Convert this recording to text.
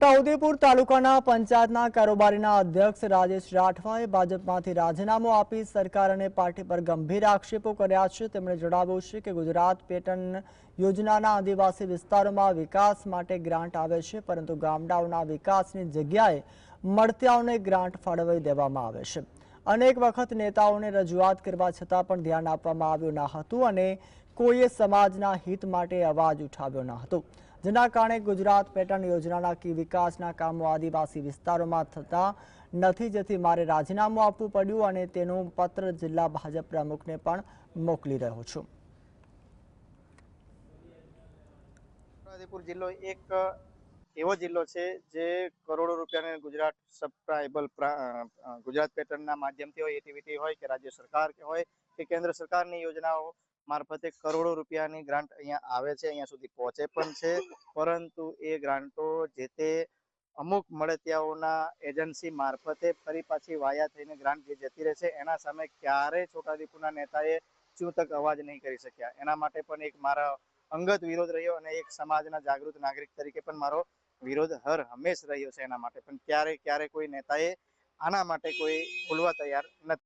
છોટાઉદેપુર તાલુકાના પંચાયતના કારોબારીના અધ્યક્ષ રાજેશ રાઠવાએ ભાજપમાંથી રાજીનામું આપી સરકાર અને પાર્ટી પર ગંભીર આક્ષેપો કર્યા છે. તેમણે જણાવ્યું છે કે ગુજરાત પેટર્ન યોજનાના આદિવાસી વિસ્તારોમાં વિકાસ માટે ગ્રાન્ટ આવે છે, પરંતુ ગામડાઓના વિકાસની જગ્યાએ મળતિયાઓને ગ્રાન્ટ ફાળવી દેવામાં આવે છે. અનેક વખત નેતાઓને રજૂઆત કરવા છતાં પણ ધ્યાન આપવામાં આવ્યું ન હતું અને કોઈએ સમાજના હિત માટે અવાજ ઉઠાવ્યો ન હતો. જેના કારણે ગુજરાત પેટર્ન યોજનાના કી વિકાસના કામો આદિવાસી વિસ્તારોમાં થતા નથી, જેથી મારે રાજીનામું આપવું પડ્યું અને તેનું પત્ર જિલ્લા ભાજપ પ્રમુખને પણ મોકલી રહ્યો છું. જિલ્લો એક, એવો જિલ્લો છે જે કરોડો રૂપિયાની ગુજરાત સબસ્ક્રાઇબલ ગુજરાત પેટર્નના માધ્યમથી હોય, એટીવીટી હોય કે રાજ્ય સરકાર કે હોય કે કેન્દ્ર સરકારની યોજનાઓ મારફતે કરોડો રૂપિયાની ગ્રાન્ટ અહીંયા આવે છે, અહીંયા સુધી પહોંચે પણ છે. પરંતુ એ ગ્રાન્ટો જે તે અમુક મળતિયાઓના એજન્સી મારફતે ફરી પાછી વાયા થઈને ગ્રાન્ટ જે જતી રહે છે એના સામે ક્યારેય છોટાઉદેપુરના નેતાએ ચૂંતક અવાજ નહીં કરી શક્યા. એના માટે પણ એક મારા અંગત વિરોધ રહ્યો અને એક સમાજના જાગૃત નાગરિક તરીકે પણ મારો વિરોધ હર હંમેશ રહ્યો છે એના માટે. પણ ક્યારે ક્યારે કોઈ નેતાએ આના માટે કોઈ બોલવા તૈયાર નથી.